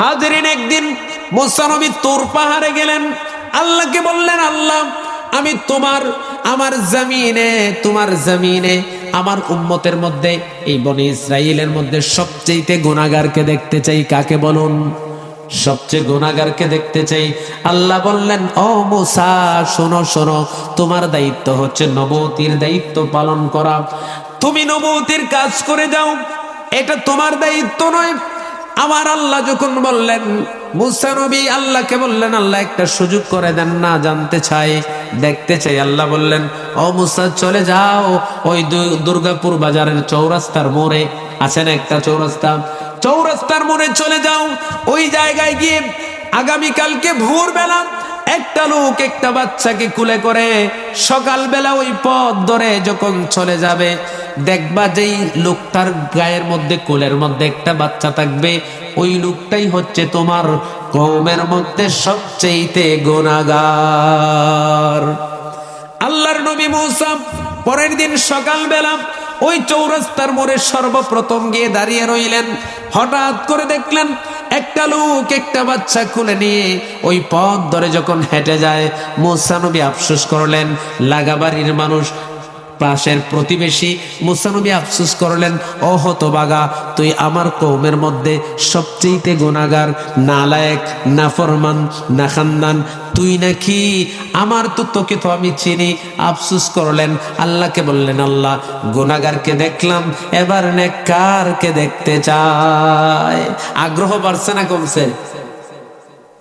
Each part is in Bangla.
হাজরিন একদিন মুসানবী তোর পাহাড়ে গেলেন। আল্লাহকে বললেন, আল্লাহ, আমি তোমার, আমার জমিনে, তোমার জমিনে, আমার উম্মতের মধ্যে, এই বনি ইসরায়েলের মধ্যে সবচেয়ে গুণাগারকে দেখতে চাই। কাকে বলুন? সবচেয়ে গুণাগারকে দেখতে চাই। আল্লাহ বললেন, ও মুসা, শোনো শোনো, তোমার দায়িত্ব হচ্ছে নবতির দায়িত্ব পালন করা। তুমি নবতির কাজ করে যাও। এটা তোমার দায়িত্ব নয় আমার আল্লাহ যখন বললেন, মুসা নবী আল্লাহকে বললেন, আল্লাহ একটা সুযোগ করে দেন না, জানতে চাই। দেখতে চাই, আল্লাহ বললেন, ও মুসা, চলে যাও, ওই দুর্গাপুর বাজারের চৌরাস্তার মোড়ে। আছেন একটা চৌরাস্তা? চৌরাস্তার মোড়ে চলে যাও, ওই জায়গায় গিয়ে আগামীকালকে ভোরবেলা একটা লোক একটা বাচ্চাকে কুলে করে সকালবেলা ওই পথ ধরে যখন চলে যাবে দেখবা যেই লোকটার গায়ের মধ্যে কোলের মধ্যে একটা বাচ্চা থাকবে, ওই লোকটাই হচ্ছে তোমার কৌমের মধ্যে সবচেয়েতে গুণাগার আল্লাহর নবী মৌসা পরের দিন সকালবেলা ওই চৌরাস্তার মোড়ে সর্বপ্রথম গিয়ে দাঁড়িয়ে রইলেন। হঠাৎ করে দেখলেন একটা লোক একটা বাচ্চা খুলে নিয়ে ওই পথ ধরে যখন হেঁটে যায়, মৌসা নবী আফসোস করলেন, লাগাবাড়ির মানুষ পাশের প্রতিবেশী মুসানবী আফসুস করলেন ও হতবাগা তুই আমার কৌমের মধ্যে সবচেয়েতে গুণাগার নালায়েক, নাফরমান না খান্দান তুই নাকি আমার তো তোকে তো আমি চিনি। আফসুস করলেন, আল্লাহকে বললেন, আল্লাহ গুণাগারকে দেখলাম, এবার নেককারকে দেখতে চায়। আগ্রহ বাড়ছে না কমছে?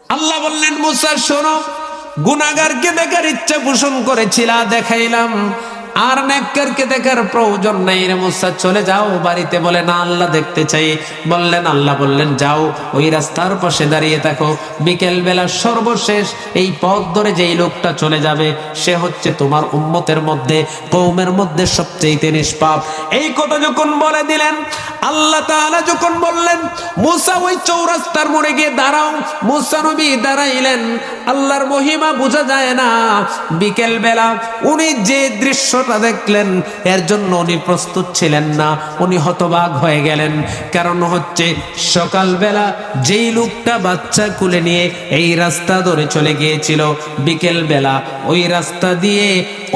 আল্লাহ বললেন, মুসা, শোনো গুনাগারকে দেখার ইচ্ছা পোষণ করেছিলা, দেখাইলাম। আর নেককারকে দেখার প্রয়োজন নাই রে মুসা, চলে যাও, বাড়িতে বলে, না, আল্লাহ দেখতে চাই। বললেন, আল্লাহ বললেন, যাও, ওই রাস্তার পাশে দাঁড়িয়ে থাকো বিকেল বেলা সর্বশেষ এই পথ ধরে যেই লোকটা চলে যাবে, সে হচ্ছে তোমার উম্মতের মধ্যে কৌমের মধ্যে সবচেয়ে নিষ্পাপ। এই কথা যখন বলে দিলেন, আল্লাহ তাআলা যখন বললেন, মুসা ওই চৌরাস্তার মোড়ে গিয়ে দাঁড়াও। মুসা নবী দাঁড়াইলেন, আল্লাহর মহিমা বোঝা যায় না। বিকেল বেলা উনি যে দৃশ্যটা দেখলেন, এর জন্য উনি প্রস্তুত ছিলেন না, উনি হতবাক হয়ে গেলেন। কারণ হচ্ছে, সকালবেলা যেই লোকটা বাচ্চা কুলে নিয়ে এই রাস্তা ধরে চলে গিয়েছিল বিকেল বেলা ওই রাস্তা দিয়ে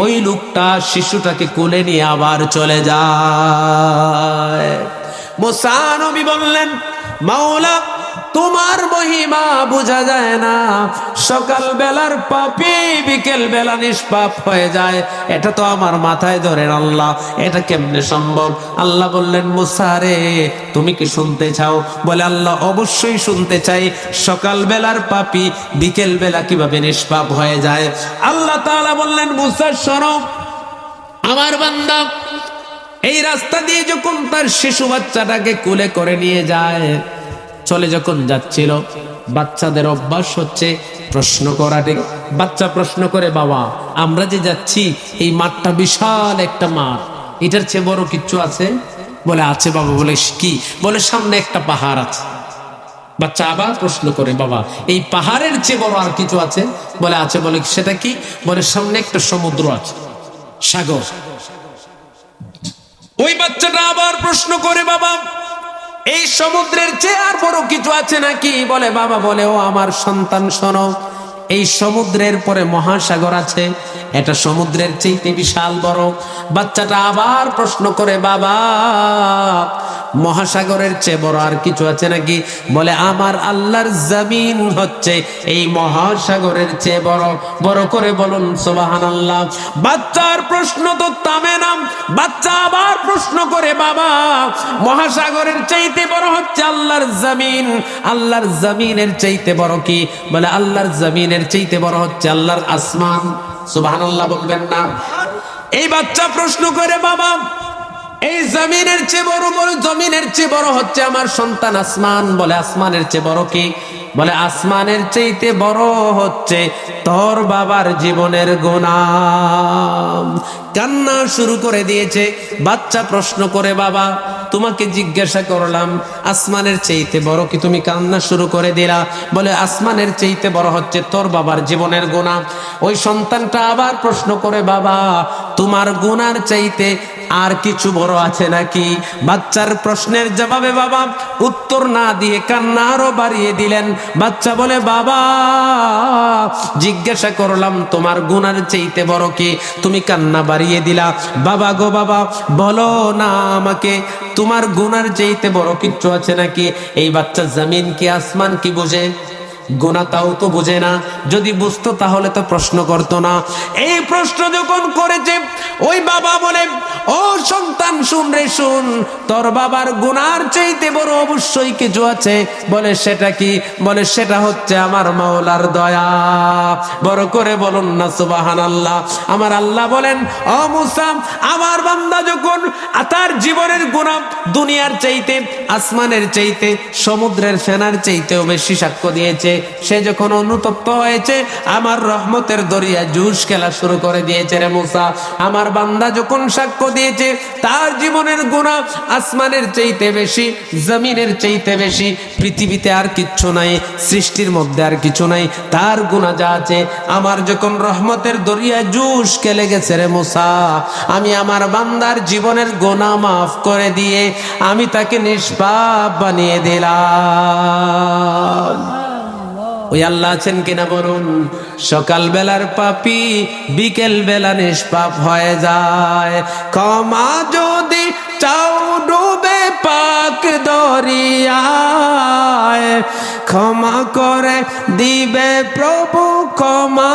ওই লোকটা শিশুটাকে কুলে নিয়ে আবার চলে যায়। মোসানবী বললেন, মাওলা, তোমার মহিমা বোঝা যায় না সকাল বেলার পাপি বিকেল বেলা নিষ্পাপ হয়ে যায়। এটা তো আমার মাথায় ধরেন আল্লাহ, এটা কেমনে সম্ভব? আল্লাহ বললেন মুসারে তুমি কি শুনতে চাও? বলে আল্লাহ, অবশ্যই শুনতে চাই। সকাল বেলার পাপি বিকেল বেলা কীভাবে নিষ্পাপ হয়ে যায়? আল্লাহ তাআলা বললেন, মুসা, শোনো, আমার বান্দা, এই রাস্তা দিয়ে যখন তার শিশু বাচ্চাটাকে কুলে করে নিয়ে যায়, চলে যখন যাচ্ছিল বাচ্চাদের অভ্যাস হচ্ছে প্রশ্ন করা ঠিক বাচ্চা প্রশ্ন করে, বাবা, আমরা যে যাচ্ছি, এই মাঠটা বিশাল একটা মাঠ। এটার চেয়ে বড় কিচ্ছু আছে? বলে, আছে বাবা, বলে, কি? বলে, সামনে একটা পাহাড় আছে। বাচ্চা আবার প্রশ্ন করে, বাবা, এই পাহাড়ের চেয়ে বড় আর কিছু আছে? বলে আছে, বলে, সেটা কি? বলে, সামনে একটা সমুদ্র আছে। সাগর। ওই বাচ্চাটা আবার প্রশ্ন করে, বাবা এই সমুদ্রের চেয়ে আর বড় কিছু আছে নাকি? বলে, বাবা, বলে, ও আমার সন্তান, শোনো। এই সমুদ্রের পরে মহাসাগর আছে। এটা সমুদ্রের চেয়ে বিশাল বড়। বাচ্চাটা আবার প্রশ্ন করে, বাবা মহাসাগরের চেয়ে বড় আর কিছু আছে নাকি? বলে, আমার আল্লাহর জমিন হচ্ছে এই মহাসাগরের চেয়ে বড়। বড় করে বলুন সোবাহান আল্লাহ বাচ্চার প্রশ্ন তো তামে নাম। বাচ্চা আবার প্রশ্ন করে, বাবা, মহাসাগরের চাইতে বড় হচ্ছে আল্লাহর জমিন। আল্লাহর জমিনের চাইতে বড় কি? বলে, আল্লাহর জমিনের চাইতে বড় হচ্ছে আল্লাহর আসমান। সুবাহান আল্লাহ বলবেন না। এই বাচ্চা প্রশ্ন করে, বাবা এই জমিনের চেয়ে বড় বড়, জমিনের চেয়ে বড় হচ্ছে আমার সন্তান আসমান। বলে আসমানের চেয়ে বড় কি? বলে আসমানের চাইতে বড় হচ্ছে তোর বাবার জীবনের গোনাম কান্না শুরু করে দিয়েছে, বাচ্চা প্রশ্ন করে, বাবা, তোমাকে জিজ্ঞাসা করলাম, আসমানের চাইতে বড় কি? তুমি কান্না শুরু করে দিলা। বলে, আসমানের চাইতে বড় হচ্ছে তোর বাবার জীবনের গোনা ওই সন্তানটা আবার প্রশ্ন করে, বাবা, তোমার গুনার চাইতে আর কিছু বড় আছে নাকি? বাচ্চার প্রশ্নের জবাবে বাবা উত্তর না দিয়ে কান্না আরও বাড়িয়ে দিলেন। বাচ্চা বলে, বাবা, জিজ্ঞাসা করলাম, তোমার গুনার চাইতে বড় কি? তুমি কান্না বাড়িয়ে দিলা। বাবা গো বাবা, বলো না আমাকে, তোমার গুনার চাইতে বড় কিচ্ছু আছে নাকি? এই বাচ্চা জমিন কি আসমান কি বোঝে? গোনা তাও তো বোঝে না। যদি বুঝতো তাহলে তো প্রশ্ন করতো না। এই প্রশ্ন যখন করেছে, ওই বাবা বলে, ও সন্তান, শুন রে, শুন, তোর বাবার গুনার চাইতে বড় অবশ্যই কিছু আছে। বলে, সেটা কি? বলে, সেটা হচ্ছে আমার মাওলার দয়া। বড় করে বলুন না সুবাহান আল্লাহ আমার আল্লাহ বলেন, ও মুসাম আমার বান্দা যখন তার জীবনের গুণা দুনিয়ার চাইতে, আসমানের চাইতে, সমুদ্রের ফেনার চাইতেও বেশি সাক্ষ্য দিয়েছে সে যখন অনুতপ্ত হয়েছে, আমার রহমতের দরিয়া জুস খেলা শুরু করে দিয়েছে রে মুসা। আমার বান্দা যখন সাক্ষ্য দিয়েছে, তার জীবনের গুণা আসমানের চাইতে বেশি, জমিনের চাইতে বেশি, পৃথিবীতে আর কিচ্ছু নাই, সৃষ্টির মধ্যে আর কিছু নাই, তার গুণা যা আছে, আমার যখন রহমতের দরিয়া জুস খেলে গেছে রে মুসা, আমি আমার বান্দার জীবনের গোনা মাফ করে দিয়ে, আমি তাকে নিষ্পাপ বানিয়ে দিলাম। ওই আল্লাহ আছেন কিনা বলুন? সকাল বেলার পাপি বিকেল বেলা নিষ্পাপ হয়ে যায়। ক্ষমা যদি চাও ডুবে পাক দরিয়ায় ক্ষমা করে দিবে প্রভু ক্ষমা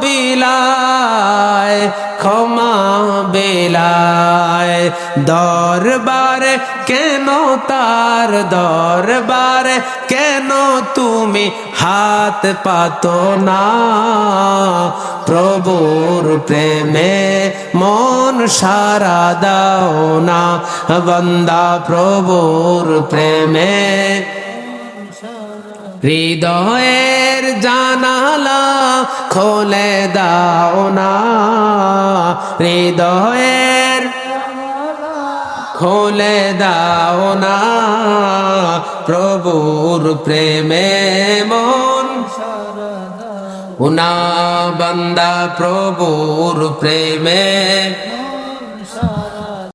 বিলায়, ক্ষমা বেলায়। দরবারে কেন তার দরবারে কেন তুমি হাত পাতো না? প্রভুর প্রেমে মন সারা দাও না। বন্দা প্রভুর প্রেমে হৃদয়ের জানালা খোলে দাও না। হৃদয়ের খোলে দাও না। প্রভুর প্রেমে মন উনা বন্দা প্রভুর প্রেমে